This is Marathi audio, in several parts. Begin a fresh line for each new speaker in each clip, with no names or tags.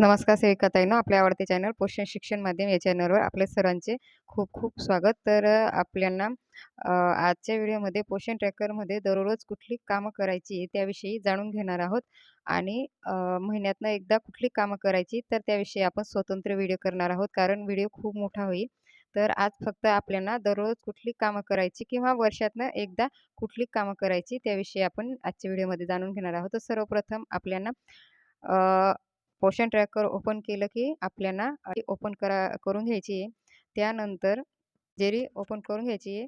नमस्कार सेविकाताईंनो, आपल्या आवडते चॅनल पोषण शिक्षण माध्यम या चॅनलवर आपल्या सरांचे खूप खूप स्वागत. तर आपल्यांना आपल्याला आजच्या व्हिडिओमध्ये पोषण ट्रॅकरमध्ये दररोज कुठली कामं करायची त्याविषयी जाणून घेणार आहोत आणि महिन्यातनं एकदा कुठली कामं करायची तर त्याविषयी आपण स्वतंत्र व्हिडिओ करणार आहोत. कारण व्हिडिओ खूप मोठा होईल. तर आज फक्त आपल्याला दररोज कुठली कामं करायची किंवा वर्षातनं एकदा कुठली कामं करायची त्याविषयी आपण आजच्या व्हिडिओमध्ये जाणून घेणार आहोत. तर सर्वप्रथम आपल्याला पोषण ट्रॅकर ओपन केलं की आपल्याला ओपन करा करून घ्यायची आहे. त्यानंतर हजेरी ओपन करून घ्यायची आहे.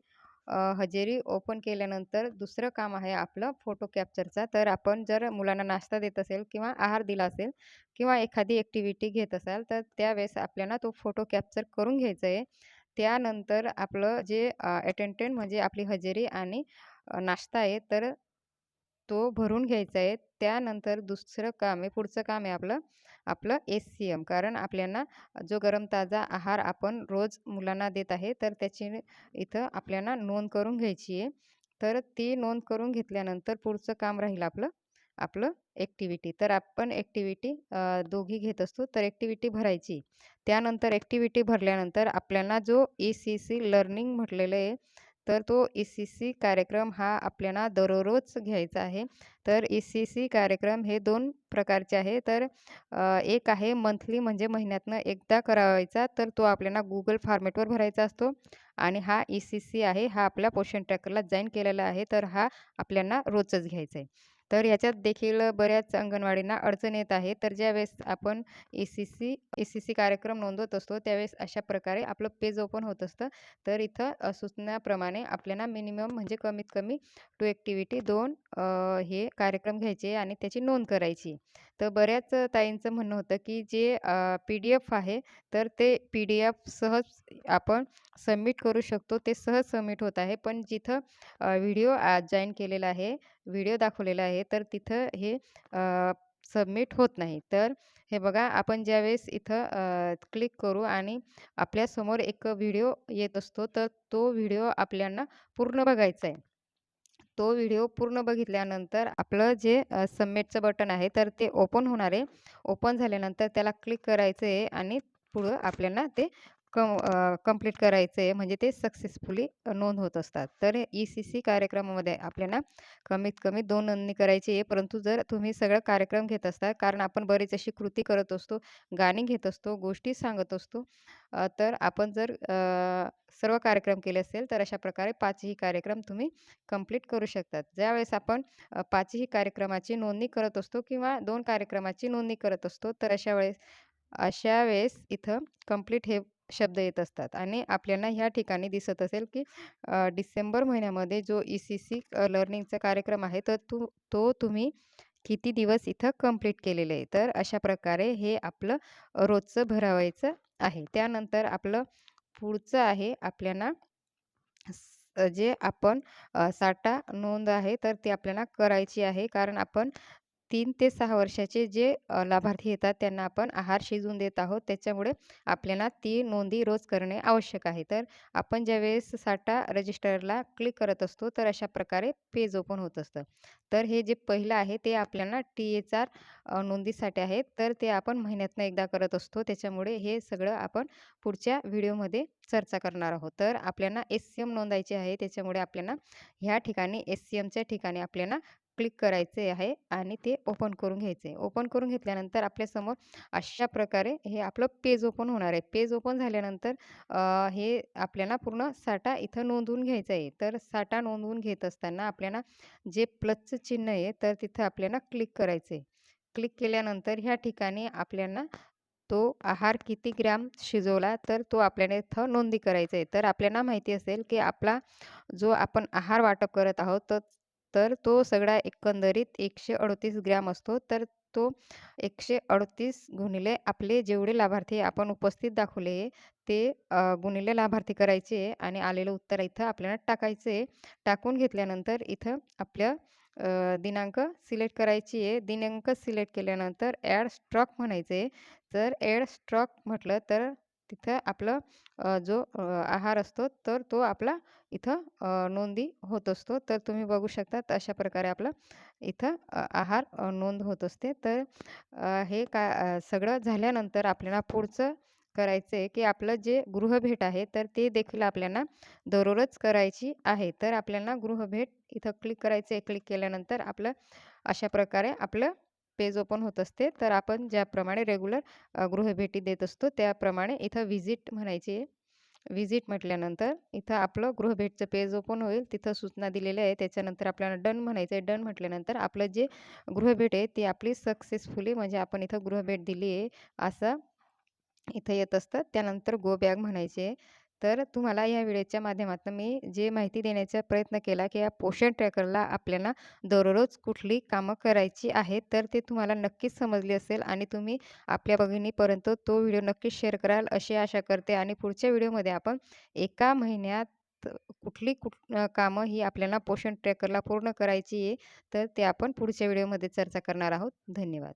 हजेरी ओपन केल्यानंतर दुसरं काम आहे आपलं फोटो कॅप्चरचा. तर आपण जर मुलांना नाश्ता देत असेल किंवा आहार दिला असेल किंवा एखादी ॲक्टिव्हिटी घेत असाल, तर त्यावेळेस आपल्याला तो फोटो कॅप्चर करून घ्यायचा आहे. त्यानंतर आपलं जे अ, अटेंडंट म्हणजे आपली हजेरी आणि नाश्ता आहे, तर तो भरून घ्यायचा आहे. त्यानंतर दुसरं काम आहे, पुढचं काम आहे आपलं, आपलं एस-सी-एम. कारण आपल्याला जो गरम ताजा आहार आपण रोज मुलांना देत आहे, तर त्याची इथं आपल्याला नोंद करून घ्यायची आहे. तर ती नोंद करून घेतल्यानंतर पुढचं काम राहील आपलं, आपलं ॲक्टिव्हिटी. तर आपण ॲक्टिव्हिटी दोघी घेत असतो, तर ॲक्टिव्हिटी भरायची. त्यानंतर ॲक्टिव्हिटी भरल्यानंतर आपल्याला जो ई-सी-सी लर्निंग म्हटलेलं आहे, तर तो ई-सी-सी कार्यक्रम हा आपल्याला दररोज घ्यायचा आहे. तर ई-सी-सी कार्यक्रम हे दोन प्रकारचे आहे. तर एक आहे मंथली म्हणजे महिन्यातनं एकदा करावायचा तर तो आपल्याला गुगल फॉर्मॅटवर भरायचा असतो आणि हा ई-सी-सी आहे, हा आपल्या पोषण ट्रॅकरला जॉईन केलेला आहे, तर हा आपल्याला रोजच घ्यायचा आहे. तर याच्यात देखील बऱ्याच अंगणवाडींना अडचण येत आहे. तर ज्यावेळेस आपण A C C A C C कार्यक्रम नोंदवत असतो, त्यावेळेस अशा प्रकारे आपलं पेज ओपन होत असतं. तर इथं सूचनाप्रमाणे आपल्याला मिनिमम म्हणजे कमीत कमी टू ॲक्टिव्हिटी दोन हे कार्यक्रम घ्यायचे आणि त्याची नोंद करायची. तर बऱ्याच ताईंचं म्हणणं होतं, की जे पी-डी-एफ आहे, तर ते पी-डी-एफ सहज आपण सबमिट करू शकतो. ते सहज सबमिट होत आहे. पण जिथं व्हिडिओ जॉईन केलेला आहे, व्हिडिओ दाखवलेला आहे, तर तिथं हे सबमिट होत नाही. तर हे बघा, आपण ज्यावेळेस इथं क्लिक करू आणि आपल्यासमोर एक व्हिडिओ येत असतो, तर तो व्हिडिओ आपल्याला पूर्ण बघायचा आहे. तो व्हिडिओ पूर्ण बघितल्यानंतर आपलं जे सबमिटचं बटन आहे, तर ते ओपन होणार आहे. ओपन झाल्यानंतर त्याला क्लिक करायचं आहे आणि पुढं आपल्याला ते कम कंप्लीट करायचं आहे. म्हणजे ते सक्सेसफुली नोंद होत असतात. तर ई-सी-सी कार्यक्रमामध्ये आपल्याला कमीत कमी दोन नोंदणी करायची आहे. परंतु जर तुम्ही सगळं कार्यक्रम घेत असता, कारण आपण बरीच अशी कृती करत असतो, गाणी घेत असतो, गोष्टी सांगत असतो. तर आपण जर सर्व कार्यक्रम केले असेल, तर अशा प्रकारे पाचही कार्यक्रम तुम्ही कंप्लीट करू शकतात. ज्यावेळेस आपण पाचही कार्यक्रमाची नोंदणी करत असतो किंवा दोन कार्यक्रमाची नोंदणी करत असतो, तर अशा वेळेस अशा वेळेस इथं कंप्लीट हे शब्द येत असतात आणि आपल्याला ह्या ठिकाणी दिसत असेल, की डिसेंबर महिन्यामध्ये जो ई-सी-सी लर्निंगचा कार्यक्रम आहे, तर तु तो तुम्ही किती दिवस इथं कंप्लीट केलेले आहे. तर अशा प्रकारे हे आपलं रोजचं भरावायचं आहे. त्यानंतर आपलं पुढचं आहे आपल्याला जे आपण साठा नोंद आहे, तर ती आपल्याला करायची आहे. कारण आपण तीन ते सहा वर्षाचे जे लाभार्थी येतात, त्यांना आपण आहार शिजवून देत आहोत. त्याच्यामुळे आपल्याला ती नोंदी रोज करणे आवश्यक आहे. तर आपण ज्यावेळेस साठा रजिस्टरला क्लिक करत असतो, तर अशा प्रकारे पेज ओपन होत असतं. तर हे जे पहिलं आहे, ते आपल्याला टी-एच-आर नोंदीसाठी आहे. तर ते आपण महिन्यातनं एकदा करत असतो. त्याच्यामुळे हे सगळं आपण पुढच्या व्हिडिओमध्ये चर्चा करणार आहोत. तर आपल्याला एस-सी-एम नोंदायची आहे. त्याच्यामुळे आपल्याला ह्या ठिकाणी एस-सी-एमच्या ठिकाणी आपल्याला क्लिक करायचे आहे आणि ते ओपन करून घ्यायचे ओपन करून घेतल्यानंतर आपल्यासमोर अशा प्रकारे हे आपलं पेज ओपन होणार आहे. पेज ओपन झाल्यानंतर हे आपल्याला पूर्ण साठा इथं नोंदवून घ्यायचा आहे. तर साठा नोंदवून घेत असताना आपल्याला जे प्लसचं चिन्ह आहे, तर तिथं आपल्याला क्लिक करायचं आहे. क्लिक केल्यानंतर ह्या ठिकाणी आपल्याला तो आहार किती ग्रॅम शिजवला, तर तो आपल्याला इथं नोंदी करायचा आहे. तर आपल्याला माहिती असेल, की आपला जो आपण आहार वाटप करत आहोत, तर तर तो सगळा एकंदरीत 138 ग्रॅम असतो. तर तो 138 गुणिले आपले जेवढे लाभार्थी आपण उपस्थित दाखवले, ते गुणिले लाभार्थी करायचे आणि आलेलं उत्तर इथं आपल्याला टाकायचे टाकून घेतल्यानंतर इथं आपल्या दिनांक सिलेक्ट करायची आहे. दिनांक सिलेक्ट केल्यानंतर ॲड स्ट्रॉक म्हणायचे जर ॲड स्ट्रॉक म्हटलं, तर तिथं आपलं जो आहार असतो, तर तो आपला इथं नोंदी होत असतो. तर तुम्ही बघू शकता अशा प्रकारे आपलं इथं आहार नोंद होत असते. तर हे का सगळं झाल्यानंतर आपल्याला पुढचं करायचं आहे की आपलं जे गृहभेट आहे तर ते देखील आपल्याला दररोज करायची आहे. तर आपल्याला गृहभेट इथं क्लिक करायचं आहे. क्लिक केल्यानंतर आपलं अशा प्रकारे आपलं पेज ओपन होत असते. तर आपण ज्याप्रमाणे रेग्युलर गृहभेटी देत असतो त्याप्रमाणे इथं व्हिजिट म्हणायची आहे. व्हिजिट म्हटल्यानंतर इथं आपलं गृहभेटचं पेज ओपन होईल. तिथं सूचना दिलेल्या आहे त्याच्यानंतर आपल्याला डन म्हणायचं आहे. डन म्हटल्यानंतर आपलं जे गृहभेट आहे ती आपली सक्सेसफुली म्हणजे आपण इथं गृहभेट दिली आहे असं इथं येत असतं. त्यानंतर गो बॅग म्हणायचे तर तुम्हाला या व्हिडिओच्या माध्यमातून मी जे माहिती देण्याचा प्रयत्न केला की या पोषण ट्रॅकरला आपल्याला दररोज कुठली कामं करायची आहेत तर ते तुम्हाला नक्कीच समजले असेल आणि तुम्ही आपल्या बघिणीपर्यंत तो व्हिडिओ नक्कीच शेअर कराल अशी आशा करते आणि पुढच्या व्हिडिओमध्ये आपण एका महिन्यात कुठली कुठ कामं ही आपल्याला पोषण ट्रॅकरला पूर्ण करायची आहे तर ते आपण पुढच्या व्हिडिओमध्ये चर्चा करणार आहोत. धन्यवाद.